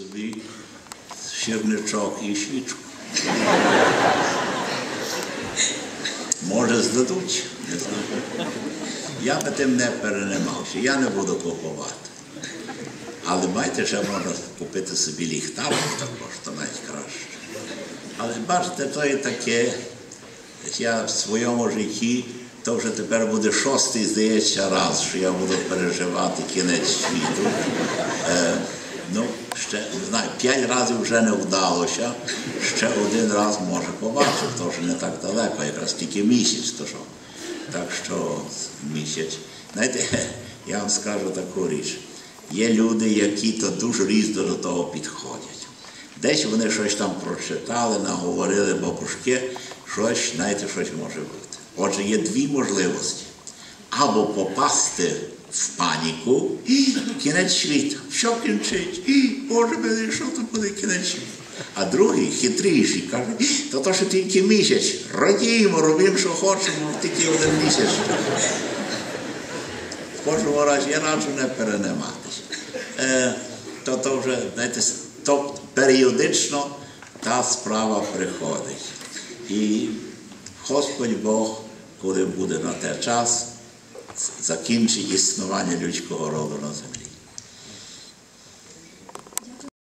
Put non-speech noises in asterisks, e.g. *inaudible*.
собі щирничок і свічку. Може, здадуть, не знаю. Я би тим не переймався, я не буду купувати. Але маєте, ще можна купити собі ліхтарик також, то навіть краще. Але бачите, то є таке, я в своєму житті, то вже тепер буде шостий, здається, раз, що я буду переживати кінець світу. Е, ну, ще не знаю, п'ять разів вже не вдалося, ще один раз може побачив, то вже не так далеко, якраз тільки місяць, то що. Так що місяць. Знаєте, *laughs* я вам скажу таку річ. Є люди, які то дуже різно до того підходять. Десь вони щось там прочитали, наговорили бабушки, щось, знаєте, щось може бути. Отже, є дві можливості. Або попасти в паніку, і кінець світу. Що кінчить? І, Боже мене, що то буде кінець? А другий, хитріший, каже, то то, що тільки місяць, радіємо, робимо, що хочемо, тільки один місяць. В кожному разі я раджу не перейматися. Е, то, то вже, знаєте, то періодично та справа приходить. І Господь Бог, коли буде на те час, закінчить існування людського роду на землі.